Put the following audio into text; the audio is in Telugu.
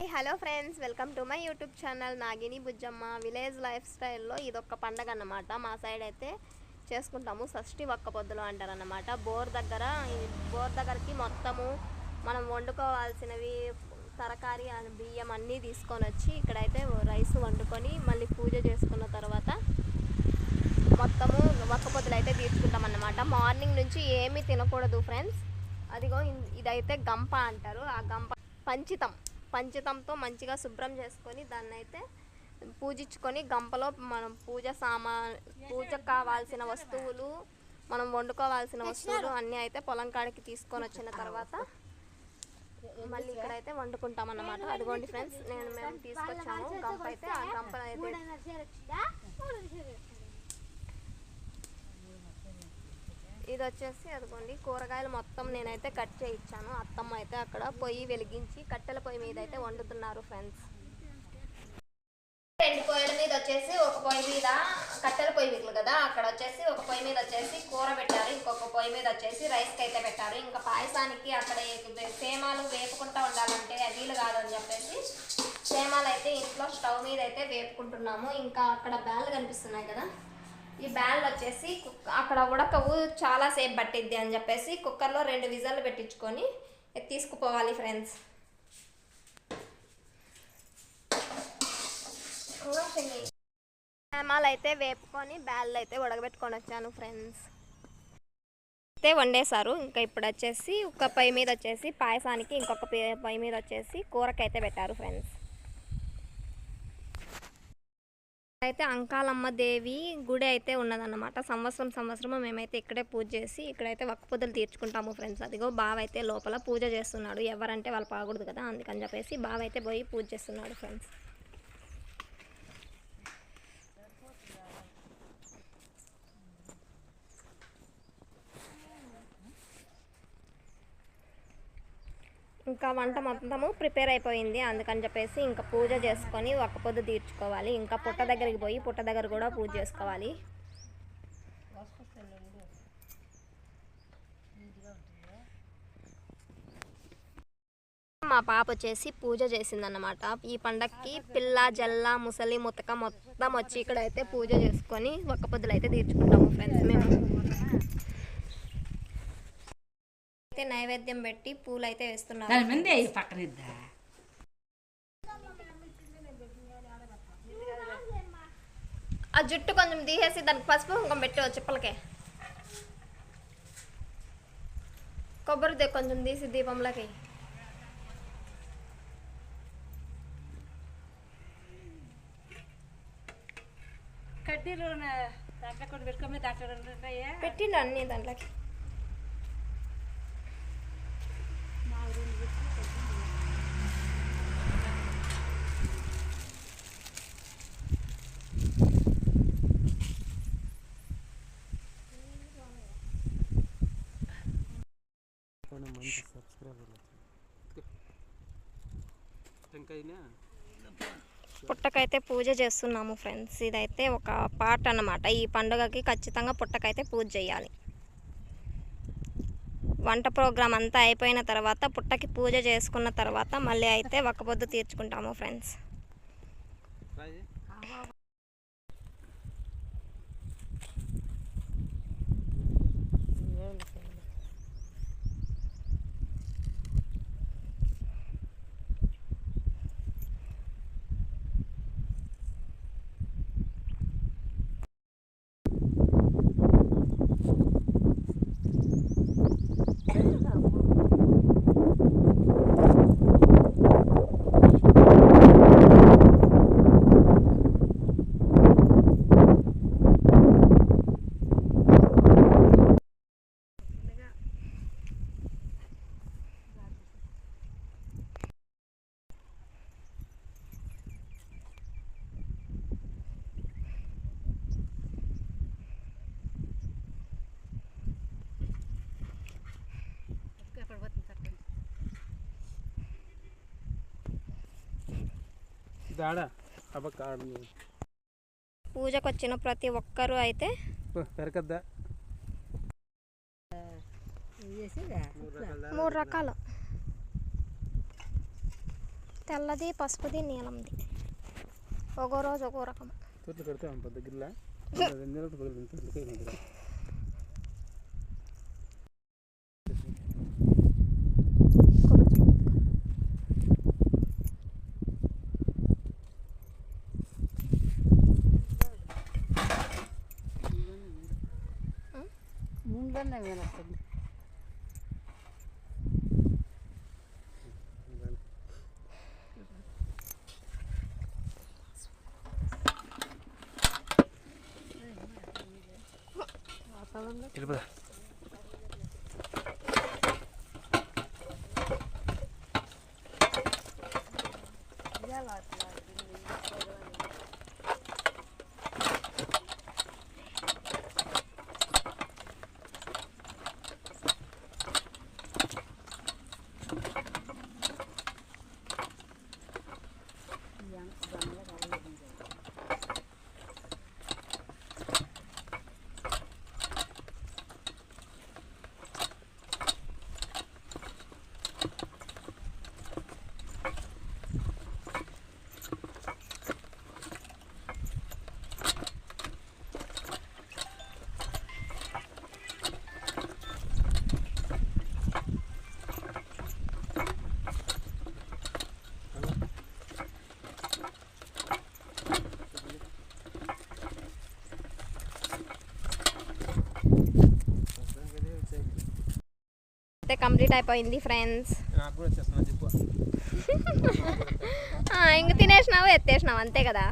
Hello friends welcome to my YouTube channel Nagini Bujjamma village life స్టైల్లో ఇదొక పండగ అన్నమాట మా సైడ్ అయితే చేసుకుంటాము. షష్ఠి ఒక్క పొద్దులు అంటారు అన్నమాట బోర్ దగ్గర బోర్ దగ్గరికి మొత్తము మనం వండుకోవాల్సినవి తరకారి బియ్యం అన్నీ తీసుకొని వచ్చి ఇక్కడైతే రైస్ వండుకొని మళ్ళీ పూజ చేసుకున్న తర్వాత మొత్తము ఒక్క పొద్దులు అయితే తీర్చుకుంటాం అన్నమాట మార్నింగ్ నుంచి ఏమీ తినకూడదు ఫ్రెండ్స్ అదిగో ఇన్- ఇదైతే గంప అంటారు. ఆ గంప పంచితం. పంచితంతో మంచిగా శుభ్రం చేసుకొని దాన్ని అయితే పూజించుకొని గంపలో మనం పూజ సామా పూజకు కావాల్సిన వస్తువులు మనం వండుకోవాల్సిన వస్తువులు అన్నీ అయితే పొలం కాడికి తీసుకొని వచ్చిన తర్వాత మళ్ళీ ఇక్కడైతే వండుకుంటాం అన్నమాట అదిగోండి ఫ్రెండ్స్ నేను మేము తీసుకొచ్చాము. గంప అయితే ఆ గంప అయితే ఇది వచ్చేసి అదిగోండి కూరగాయలు మొత్తం నేనైతే కట్ చేయించాను అత్తమ్మ అయితే అక్కడ పొయ్యి వెలిగించి కట్టెల పొయ్యి మీద అయితే వండుతున్నారు ఫ్రెండ్స్. రెండు పొయ్యిల మీద వచ్చేసి ఒక పొయ్యి మీద కట్టెల పొయ్యి మిగులు కదా అక్కడ వచ్చేసి ఒక పొయ్యి మీద వచ్చేసి కూర పెట్టారు. ఇంకొక పొయ్యి మీద వచ్చేసి రైస్కి అయితే పెట్టారు. ఇంకా పాయసానికి అక్కడ సేమాలు వేపుకుంటా ఉండాలంటే వీలు కాదని చెప్పేసి సేమాలు అయితే ఇంట్లో స్టవ్ మీద అయితే వేపుకుంటున్నాము. ఇంకా అక్కడ బ్యాళ్ళు కనిపిస్తున్నాయి కదా ఈ బ్యాళ్ళు వచ్చేసి అక్కడ ఉడకవు చాలా సేపు పట్టిద్ది అని చెప్పేసి కుక్కర్లో రెండు విజల్లు పెట్టించుకొని తీసుకుపోవాలి ఫ్రెండ్స్. హేమాలు అయితే వేపుకొని బ్యాళ్ళు అయితే ఉడకబెట్టుకొని వచ్చాను ఫ్రెండ్స్. అయితే వండేశారు. ఇంకా ఇప్పుడు వచ్చేసి ఒక పై మీద వచ్చేసి పాయసానికి ఇంకొక పై మీద వచ్చేసి కూరకైతే పెట్టారు ఫ్రెండ్స్. అయితే అంకాలమ్మ దేవి గుడి అయితే ఉన్నదన్నమాట. సంవత్సరం సంవత్సరం మేమైతే ఇక్కడే పూజ చేసి ఇక్కడైతే ఒక్క పొద్దులు తీర్చుకుంటాము ఫ్రెండ్స్. అదిగో బావ అయితే లోపల పూజ చేస్తున్నాడు. ఎవరంటే వాళ్ళు పాకూడదు కదా అందుకని చెప్పేసి బావ అయితే పోయి పూజ చేస్తున్నాడు ఫ్రెండ్స్. ఇంకా వంట మొత్తము ప్రిపేర్ అయిపోయింది. అందుకని చెప్పేసి ఇంకా పూజ చేసుకొని ఒక్క పొద్దు తీర్చుకోవాలి. ఇంకా పుట్ట దగ్గరికి పోయి పుట్ట దగ్గర కూడా పూజ చేసుకోవాలి. మా పాప వచ్చేసి పూజ చేసిందన్నమాట. ఈ పండక్కి పిల్ల జల్ల ముసలి ముతక మొత్తం వచ్చి ఇక్కడ అయితే పూజ చేసుకొని ఒక్క పొద్దులైతే తీర్చుకుంటాము ఫ్రెండ్స్ మేము. అయితే నైవేద్యం పెట్టి పూలు అయితే వేస్తున్నారు. దాని మంది ఈ పక్కన ఇద్దా? ఆ జుట్టు కొంచెం తీసేసి దానికి పసుపు కుంకుమ పెట్టి చిప్పలకే. కొబ్బరి దే కొంచెం తీసి దీపంలోకి కడ్డీలు దాంట్లో కొన్ని పెట్టుకోమే దాంట్లో రెండు ఉంటాయా? పెట్టిండు అన్ని దాంట్లోకి టెంకాయనా? పుట్టకైతే పూజ చేస్తున్నాము ఫ్రెండ్స్. ఇదైతే ఒక పాట అన్నమాట. ఈ పండుగకి ఖచ్చితంగా పుట్టకైతే పూజ చేయాలి. వంట ప్రోగ్రామ్ అంతా అయిపోయిన తర్వాత పుట్టకి పూజ చేసుకున్న తర్వాత మళ్ళీ అయితే ఒక్క పొద్దు తీర్చుకుంటాము ఫ్రెండ్స్. పూజకు వచ్చిన ప్రతి ఒక్కరూ అయితే పెరకద్దా? మూడు రకాలు. తెల్లది పసుపుది నీలంది. ఒక్కో రోజు ఒక్కో రకం. ben de yanaştırdım. Gel buraya. అయితే కంప్లీట్ అయిపోయింది ఫ్రెండ్స్. ఇంక తినేసినావు ఎత్తేసినావు అంతే కదా.